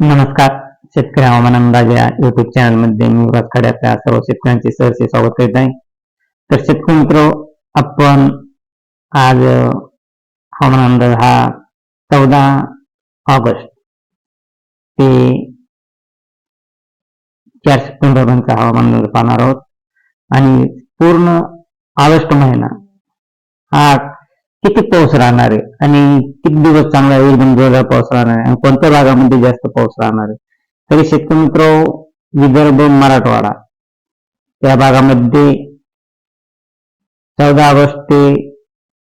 नमस्कार शेतकरी हवामान अंदाज या युट्यूब चॅनलमध्ये मी युवराज खड्यातल्या सर्व शेतकऱ्यांचे सहर्ष स्वागत करीत आहे. तर शेतकरी मित्र आपण आज हवामान अंदाज हा चौदा ऑगस्ट ते चार सप्टेंबर पर्यंतचा हवामान अंदाज पाहणार आहोत. आणि पूर्ण ऑगस्ट महिना हा किती पाऊस राहणार आहे? आणि किती दिवस चांगला एकदम म्हणजे जोरदार पाऊस राहणार आहे? आणि कोणत्या भागामध्ये जास्त पाऊस राहणार आहे? तरी शेतकरी मित्र विदर्भ मराठवाडा या भागामध्ये चौदा ऑगस्ट ते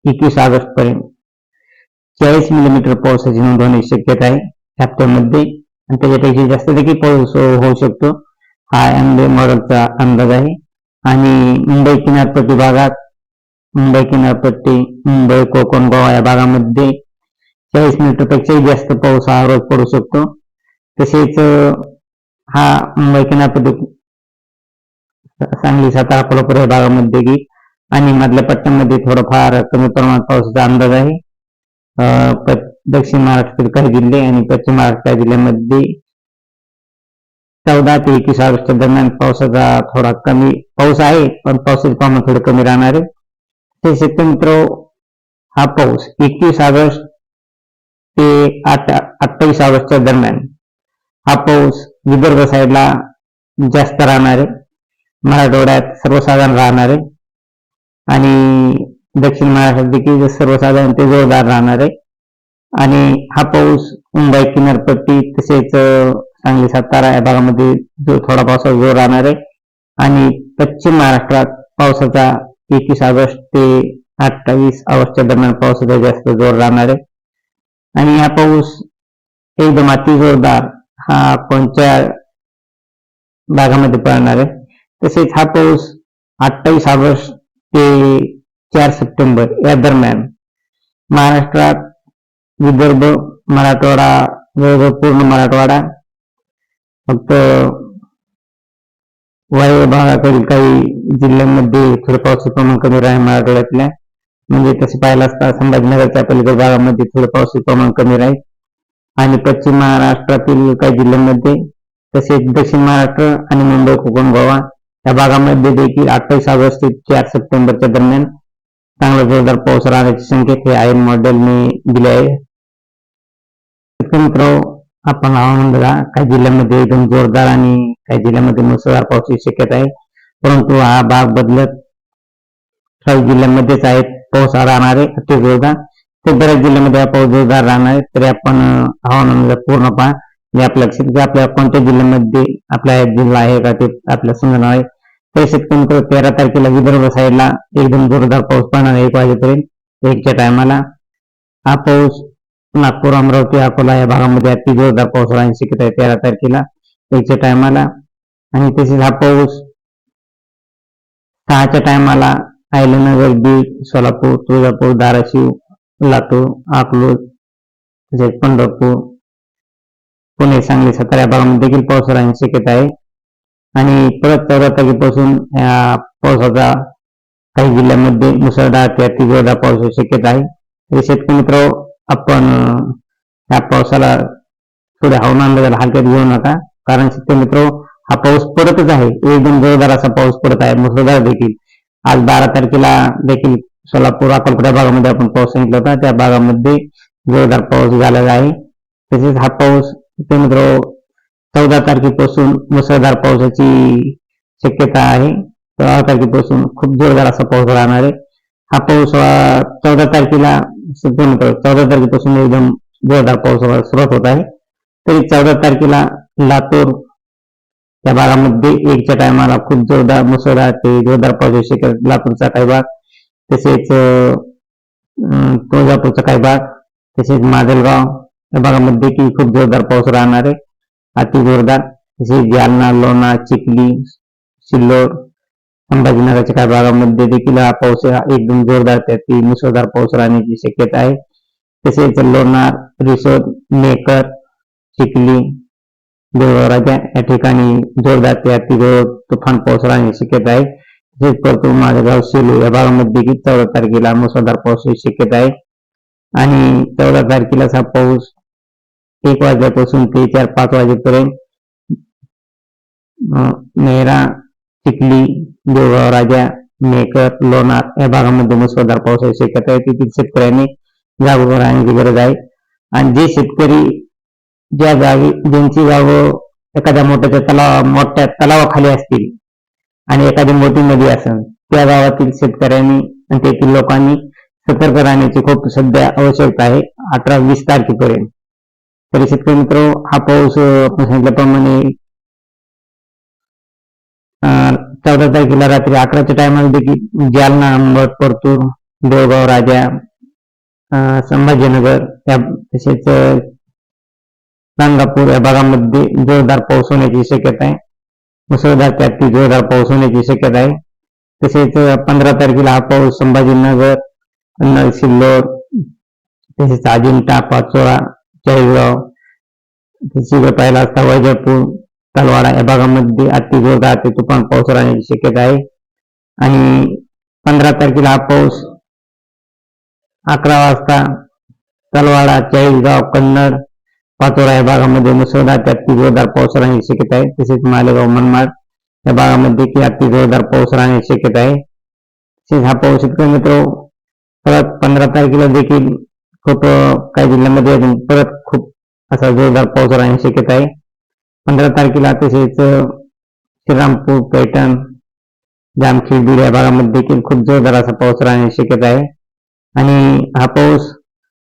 एकवीस ऑगस्ट पर्यंत चाळीस मिलीमीटर पावसाची नोंद होण्याची शक्यता आहे हप्त्यामध्ये. आणि त्याच्यापेक्षा जास्त देखील पाऊस होऊ शकतो. हा एमडे मॉडेलचा अंदाज आहे. आणि मुंबई किनारपट्टी भागात मुंबई किनारपट्टी मुंबई कोकण गोवा या भागामध्ये चाळीस मिनिटापेक्षाही जास्त पाऊस हा रोज पडू शकतो. तसेच हा मुंबई किनारपट्टी सांगली सातारा कोल्हापूर या भागामध्ये की आणि मधल्या पट्ट्यामध्ये थोडंफार कमी प्रमाणात पावसाचा अंदाज आहे. अं, दक्षिण महाराष्ट्रातील काही जिल्हे आणि पश्चिम महाराष्ट्र जिल्ह्यामध्ये चौदा ते एकवीस ऑगस्ट दरम्यान पावसाचा थोडा कमी पाऊस आहे पण पावसाचे प्रमाण थोडं कमी राहणार आहे. ते शेतकरी मित्र हा पाऊस एकवीस ऑगस्ट ते आठ अठ्ठावीस ऑगस्टच्या दरम्यान. हा पाऊस विदर्भ साईडला जास्त राहणार आहे मराठवाड्यात सर्वसाधारण राहणार आहे आणि दक्षिण महाराष्ट्रात देखील सर्वसाधारण ते जोरदार राहणार. आहे आणि हा पाऊस मुंबई किनारपट्टी तसेच सांगली सातारा या भागामध्ये जो थोडा पावसाचा जोर राहणार आहे आणि पश्चिम महाराष्ट्रात पावसाचा एकवीस ऑगस्ट ते अठ्ठावीस ऑगस्टच्या दरम्यान पावसाचा जास्त जोर राहणार आहे. आणि हा पाऊस एकदम अति जोरदार हा कोणत्या भागामध्ये पडणार आहे. तसेच हा पाऊस अठ्ठावीस ऑगस्ट ते चार सप्टेंबर या दरम्यान महाराष्ट्रात विदर्भ मराठवाडा जवळजवळ पूर्ण मराठवाडा फक्त वायव्य भागातील काही जिल्ह्यांमध्ये थोडं पावसाचं प्रमाण कमी राहील मराठवाड्यातल्या म्हणजे तसे पाहिलं असता संभाजीनगरच्या पलीकडे भागामध्ये थोडं पावसाचं प्रमाण कमी राहील. आणि पश्चिम महाराष्ट्रातील काही जिल्ह्यांमध्ये तसेच दक्षिण महाराष्ट्र आणि मुंबई कोकण गोवा या भागामध्ये देखील अठ्ठावीस ऑगस्ट ते चार सप्टेंबरच्या दरम्यान चांगला जोरदार पाऊस राहण्याची संकेत हे आयन मॉडेलने दिले आहे. मित्र आपण हवामान बघा काही जिल्ह्यामध्ये एकदम जोरदार आणि काही जिल्ह्यामध्ये मुसळधार पावसाची शक्यता आहे. परंतु हा भाग बदलत काही जिल्ह्यांमध्येच आहे. पाऊस हा राहणार आहे अति जोरदार. तर बऱ्याच जिल्ह्यामध्ये हा पाऊस जोरदार राहणार आहे. तरी आपण हवामान पूर्ण पहा. म्हणजे आपल्या लक्षात की आपल्या कोणत्या जिल्ह्यामध्ये आपला जिल्हा आहे का ते आपल्या समजणार आहे तर शेतकरी मित्र तेरा तारखेला विदर्भ साईडला एकदम जोरदार पाऊस पडणार आहे एक वाजेपर्यंत. एकच्या टायमाला हा पाऊस नागपूर अमरावती अकोला या भागामध्ये अति जोरदार पाऊस राहण्याची शक्यता आहे तेरा तारखेला एकच्या टायमाला. आणि तसेच हा पाऊस सहाच्या टायमाला आयलनगर बीड सोलापूर तुळजापूर धाराशिव लातूर अकलूज तसेच पंढरपूर पुणे सांगली सातारा या भागामध्ये देखील पाऊस राहण्याची शक्यता आहे. आणि परत चौदा तारखेपासून या पावसाचा काही जिल्ह्यामध्ये मुसळधार ते अति जोरदार पावसाची शक्यता आहे. शेतकरी मित्र आपण ह्या पावसाला थोड्या हवामान बदल हलक्यात घेऊ नका. कारण शेतकरी मित्र हा पाऊस पडतच आहे. एकदम जोरदार असा पाऊस पडत आहे. मुसळधार देखील. आज बारा तारखेला देखील सोलापूर अकोलकोट भागामध्ये आपण पाऊस सांगितला होता. त्या भागामध्ये जोरदार पाऊस झालेला आहे. तसेच हा पाऊस शेतकरी मित्र चौदा तारखेपासून मुसळधार पावसाची शक्यता आहे. सोळा तारखेपासून खूप जोरदार असा पाऊस राहणार आहे. हा पाऊस चौदा तारखेला संपूर्ण चौदा तारखेपासून एकदम जोरदार पावसाळा सुरुवात होत आहे. तरी चौदा तारखेला लातूर त्या भागामध्ये एकच्या टायमाला खूप जोरदार मुसळधार ते जोरदार पाऊस शक्यता लातूरचा काही भाग तसेच तुळजापूरचा काही भाग तसेच माजलगाव या भागामध्ये की खूप जोरदार पाऊस राहणार आहे. अति जोरदार तसेच जालना लोणा चिखली सिल्लोड संभाजीनगरच्या काही भागामध्ये देखील हा पाऊस हा एकदम जोरदार त्यातील मुसळधार पाऊस राहण्याची शक्यता आहे. तसेच लोणार रिसोद मेकर चिखली देवराजा या ठिकाणी जोरदार ते अतिजोर तुफान पाऊस राहण्याची शक्यता आहे. तसेच परतूर माझेगाव सेलू या भागामध्ये देखील चौदा तारखेला मुसळधार पावसाची शक्यता आहे. आणि चौदा तारखेलाच हा पाऊस एक वाजल्यापासून ते चार पाच वाजेपर्यंत अं, चिखली देवगाव राजा मेकर लोणार या भागामध्ये मुसळधार पावसाची शक्यता आहे. तेथील शेतकऱ्यांनी जागरूक राहण्याची गरज आहे. आणि जे शेतकरी ज्या जागी ज्यांची गावं एखाद्या मोठ्याच्या तलाव मोठ्या तलावाखाली असतील आणि एखादी मोठी नदी असेल त्या गावातील शेतकऱ्यांनी आणि तेथील लोकांनी सतर्क राहण्याची खूप सध्या आवश्यकता आहे. अठरा वीस तारखेपर्यंत. तरी शेतकरी मित्र हा पाऊस आपण सांगितल्याप्रमाणे चौदा तारखेला रात्री अकराच्या टायमाला देखील जालना अंबड परतूर देवगाव राजा संभाजीनगर या तसेच गाणगापूर या भागामध्ये जोरदार पाऊस होण्याची शक्यता आहे. मुसळधार त्यात जोरदार पाऊस होण्याची शक्यता आहे. तसेच पंधरा तारखेला हा पाऊस संभाजीनगर कन्नड तसेच अजिंठा पाचोळा चाळीसगाव तसेच पाहिला असता वैजापूर तलवाडा या भागामध्ये अति जोरदार ते तुफान पाऊस राहण्याची शक्यता आहे. आणि पंधरा तारखेला हा पाऊस अकरा वाजता तलवाडा चाळीसगाव कन्नड पाचोरा या भागामध्ये मुसळधार ते अति जोरदार पाऊस राहण्याची शक्यता आहे. तसेच मालेगाव मनमाड या भागामध्ये की अति जोरदार पाऊस राहण्याची शक्यता आहे. तसेच हा पाऊस इतकं मित्र परत पंधरा तारखेला देखील खूप काही जिल्ह्यामध्ये अजून परत खूप असा जोरदार पाऊस राहण्याची शक्यता आहे. पंधरा तारखेला तसेच श्रीरामपूर पैठण जामखेड बीड या भागामध्ये देखील खूप जोरदार असा पाऊस राहण्याची शक्यता आहे. आणि हा पाऊस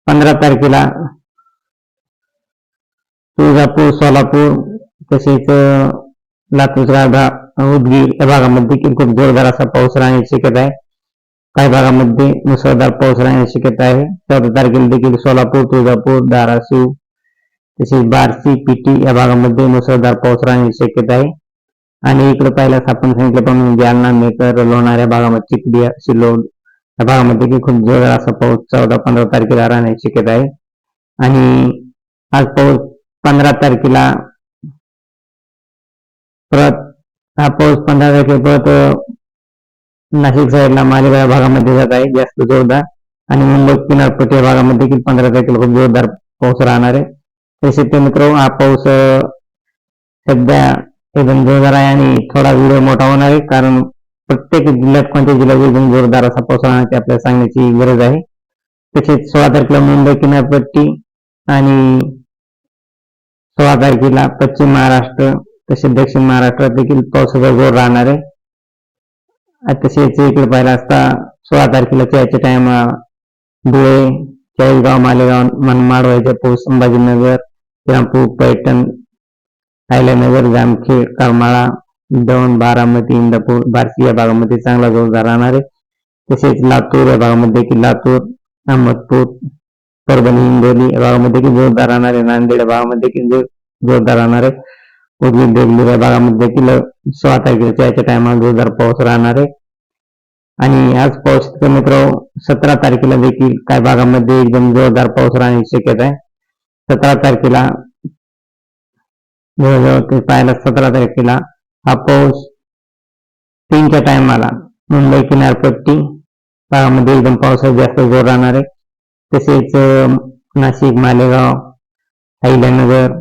पंधरा तारखेला तुळजापूर सोलापूर तसेच लातूर राधा उदगीर या भागामध्ये देखील खूप जोरदार असा पाऊस राहण्याची शक्यता आहे. काही भागामध्ये मुसळधार पाऊस राहण्याची शक्यता आहे. चौदा तारखेला देखील सोलापूर तुळजापूर धाराशिव तसेच बार्शी पिटी या भागामध्ये मुसळधार पाऊस राहण्याची शक्यता आहे. आणि इकडे पाहिल्यास आपण सांगितल्याप्रमाणे जालना मेकर लोणार या भागामध्ये चिखली सिल्लोड या भागामध्ये खूप जोरदार असा पाऊस चौदा पंधरा तारखेला राहण्याची शक्यता आहे. आणि आज पाऊस पंधरा तारखेला परत हा पाऊस पंधरा तारखेला परत नाशिक साईडला मालेगाव या भागामध्ये जात आहे जास्त जोरदार. आणि मुंबई किनारपट्टी या भागामध्ये देखील पंधरा तारखेला खूप जोरदार पाऊस राहणार आहे. तर मित्र हा पाऊस सध्या एकदम जोरदार आहे आणि थोडा व्हिडिओ मोठा होणार आहे. कारण प्रत्येक जिल्ह्यात कोणत्या जिल्ह्यात एकदम जोरदार असा पाऊस राहण्याची आपल्याला सांगण्याची गरज आहे. तसेच सोळा तारखेला मुंबई किनारपट्टी आणि सोळा तारखेला पश्चिम महाराष्ट्र तसेच दक्षिण महाराष्ट्रात देखील पावसाचा जोर राहणार आहे. तसेच इकडे पाहिला असता सोळा तारखेला त्याच्या टायमा धुळे चाळीसगाव मालेगाव मनमाड पाऊस संभाजीनगर श्रीरामपूर पैठण आयल्यानगर जामखेड करमाळा दौंड बारामती इंदापूर भारतीय भागामध्ये चांगला जोरदार राहणार आहे. तसेच लातूर या भागामध्ये देखील लातूर अहमदपूर परभणी हिंगोली या भागामध्ये की जोरदार राहणार आहे. नांदेड या भागामध्ये की जोरदार राहणार आहे. उर्वी देगलूर या भागामध्ये देखील सोळा तारखेच्या याच्या टायमाला जोरदार पाऊस राहणार आहे. आणि आज पाऊस मित्र सतरा तारखेला देखील काही भागामध्ये एकदम जोरदार पाऊस राहण्याची शक्यता आहे. सतरा तारखेला जवळजवळ ते पाहायला सतरा तारखेला हा पाऊस तीनच्या टायमाला मुंबई किनारपट्टी भागामध्ये एकदम पावसाचा जास्त जोर राहणार आहे. तसेच नाशिक मालेगाव अहिल्यानगर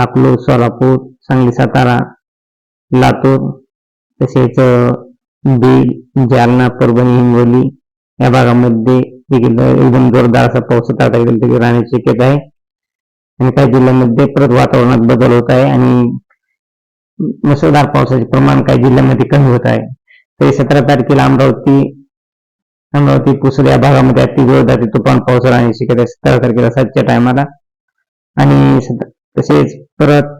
अकलूज सोलापूर सांगली सातारा लातूर तसेच बीड जालना परभणी हिंगोली या भागामध्ये एकदम जोरदार असा पाऊस आता तारखेला राहण्याची शक्यता आहे. आणि काही जिल्ह्यांमध्ये परत वातावरणात बदल होत आहे आणि मुसळधार पावसाचे प्रमाण काही जिल्ह्यांमध्ये कमी होत आहे. तरी सतरा तारखेला अमरावती अमरावती पुसद या भागामध्ये अतिजोरदार तुफान पाऊस राहण्याची शक्यता आहे. सतरा तारखेला सातच्या टायमाला आणि तसेच परत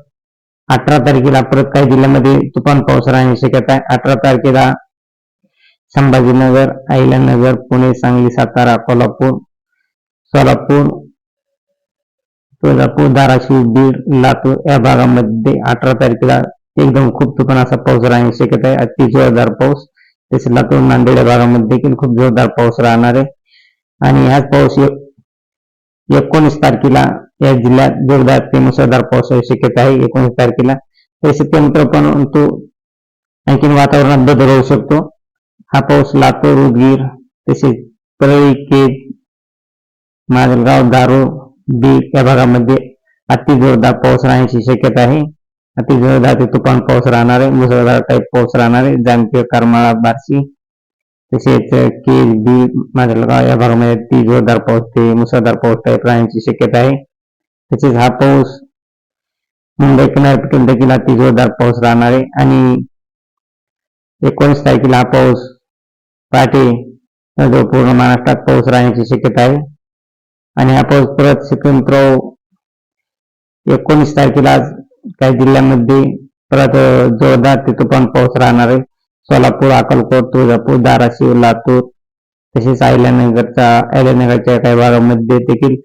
अठरा तारखेला परत काही जिल्ह्यामध्ये तुफान पाऊस राहण्याची शक्यता आहे. अठरा तारखेला संभाजीनगर अहिल्यानगर पुणे सांगली सातारा कोल्हापूर सोलापूर तुळजापूर धाराशिव बीड लातूर या भागामध्ये अठरा तारखेला एकदम खूप तुफान असा पाऊस राहण्याची शक्यता आहे. अति जोरदार पाऊस. तसेच लातूर नांदेड या भागामध्ये देखील खूप जोरदार पाऊस राहणार आहे. आणि ह्याच पाऊस एकोणीस तारखेला या जिल्ह्यात जोरदार ते मुसळधार पावसाची शक्यता आहे. एकोणीस तारखेला. तसे त्यानंतर परंतु आणखीन वातावरणात बदल होऊ शकतो. हा पाऊस लातूर उदगीर तसेच परळी केज माजलगाव दारू बी या भागामध्ये अति जोरदार पाऊस राहण्याची शक्यता आहे. अति जोरदार ते तुफान पाऊस राहणार आहे मुसळधार टाईप पाऊस राहणार आहे जामकीय करमाळा बार्शी. तसेच केज बी माझ्या या भागामध्ये अति जोरदार पाऊस ते मुसळधार पाऊस टाईप राहण्याची शक्यता आहे. तसेच हा पाऊस मुंबई किनारपट्टीवर देखील अति जोरदार पाऊस राहणार आहे आणि एकोणीस तारखेला हा पाऊस पहाटे पूर्ण महाराष्ट्रात पाऊस राहण्याची शक्यता आहे. आणि हा पाऊस परत स्वतंत्र एकोणीस तारखेला काही जिल्ह्यामध्ये परत जोरदार ते तुफान पाऊस राहणार आहे. सोलापूर अक्कलकोट तुळजापूर धाराशिव लातूर तसेच अहिल्यानगरचा अहिल्यानगरच्या काही भागामध्ये देखील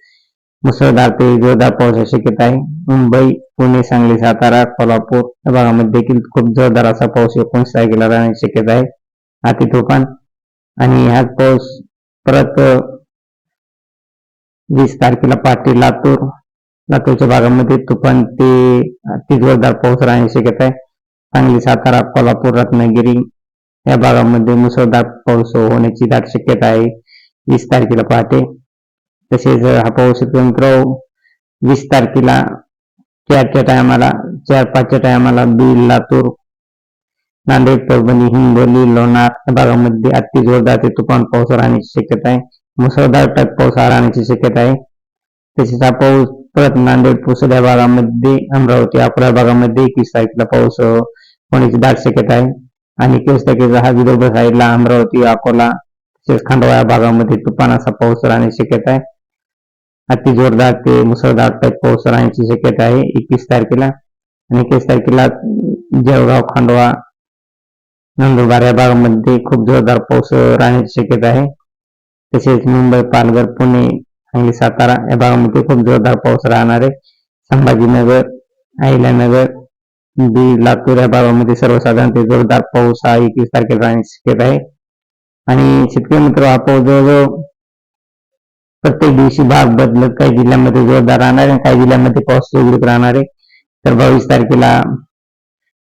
मुसळधार ते जोरदार पावसाची शक्यता आहे. मुंबई पुणे सांगली सातारा कोल्हापूर या भागामध्ये देखील खूप जोरदार असा पाऊस एकोणीस तारखेला राहण्याची शक्यता आहे. अति तुफान आणि हाच पाऊस परत वीस तारखेला पहाटे लातूर. लातूरच्या भागामध्ये तुफान ते अति जोरदार पाऊस राहण्याची शक्यता आहे. सांगली सातारा कोल्हापूर रत्नागिरी या भागामध्ये मुसळधार पाऊस होण्याची दाट शक्यता आहे. वीस तारखेला पहाटे. तसेच हा पाऊस तंत्र वीस तारखेला चारच्या टायमाला चार पाचच्या टायमाला बीड लातूर नांदेड परभणी हिंगोली लोणार या भागामध्ये अति जोरदार ते तुफान पाऊस राहण्याची शक्यता आहे. मुसळधार टक पाऊस राहण्याची शक्यता आहे. तसेच हा पाऊस परत नांदेड पुसद्या भागामध्ये अमरावती अकोला भागामध्ये एकवीस तारखेला पाऊस होण्याची दाट शक्यता आहे. आणि एकवीस तारखेचा हा विदर्भ साईडला अमरावती अकोला तसेच खंडवा या भागामध्ये तुफान असा पाऊस राहण्याची शक्यता आहे. अति जोरदार ते मुसळधार टक पाऊस राहण्याची शक्यता आहे एकवीस तारखेला. आणि एकवीस तारखेला जळगाव खांडवा नंदुरबार या भागामध्ये खूप जोरदार पाऊस राहण्याची शक्यता आहे. तसेच मुंबई पालघर पुणे आणि सातारा या भागामध्ये खूप जोरदार पाऊस राहणार आहे संभाजीनगर अहिल्यानगर बीड लातूर या भागामध्ये सर्वसाधारण ते जोरदार पाऊस हा एकवीस तारखेला राहण्याची शक्यता आहे. आणि शेतकरी मित्र हा पाऊस जवळजवळ प्रत्येक दिवशी भाग बदलत काही जिल्ह्यामध्ये जोरदार राहणार आहे काही जिल्ह्यामध्ये पाऊस सुरळीत राहणार. आहे तर बावीस तारखेला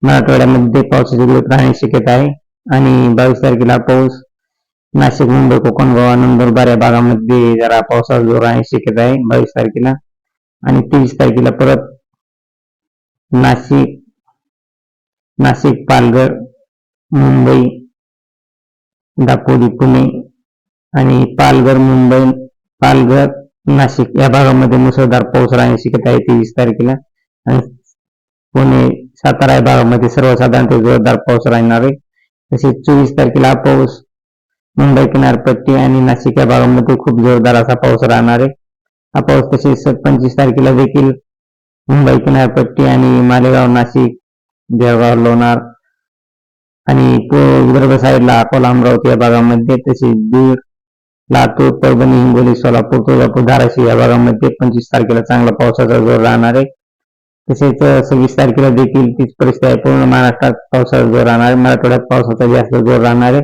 मराठवाड्यामध्ये पावसाची सुरळीत राहण्याची शक्यता आहे. आणि बावीस तारखेला पाऊस नाशिक मुंबई कोकण गोवा नंदुरबार या भागामध्ये जरा पावसाचा जोर आहे शक्यता आहे बावीस तारखेला आणि तेवीस तारखेला परत नाशिक नाशिक पालघर मुंबई दापोली पुणे आणि पालघर मुंबई पालघर नाशिक या भागामध्ये मुसळधार पाऊस राहण्याची शक्यता आहे तेवीस तारखेला आणि पुणे सातारा या भागामध्ये सर्वसाधारण जोरदार पाऊस राहणार आहे तसेच चोवीस तारखेला हा पाऊस मुंबई किनारपट्टी आणि नाशिक या भागामध्ये खूप जोरदार असा पाऊस राहणार आहे. हा पाऊस तसेच पंचवीस तारखेला देखील मुंबई किनारपट्टी आणि मालेगाव नाशिक जळगाव लोणार आणि विदर्भ साईडला अकोला अमरावती या भागामध्ये तसेच बीड लातूर परभणी हिंगोली सोलापूर तुळजापूर धाराशिव या भागामध्ये पंचवीस तारखेला चांगला पावसाचा जोर राहणार आहे. तसेच सव्वीस तारखेला देखील तीच परिस्थिती आहे. पूर्ण महाराष्ट्रात पावसाचा जोर राहणार आहे. मराठवाड्यात पावसाचा जास्त जोर राहणार आहे.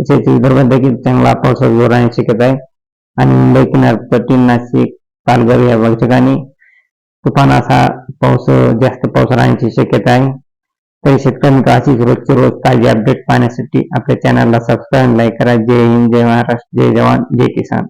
तसेच विदर्भात देखील चांगला पावसाचा जोर राहण्याची शक्यता आहे. आणि मुंबई किनारपट्टी नाशिक पालघर या ठिकाणी तुफान असा पाऊस जास्त पाऊस राहण्याची शक्यता आहे. तरी शेतकऱ्यांनी अशीच रोजचे रोज ताजी अपडेट पाहण्यासाठी आपल्या चॅनलला सबस्क्राईब लाईक करा. जय हिंद जय महाराष्ट्र जय जवान जय किसान.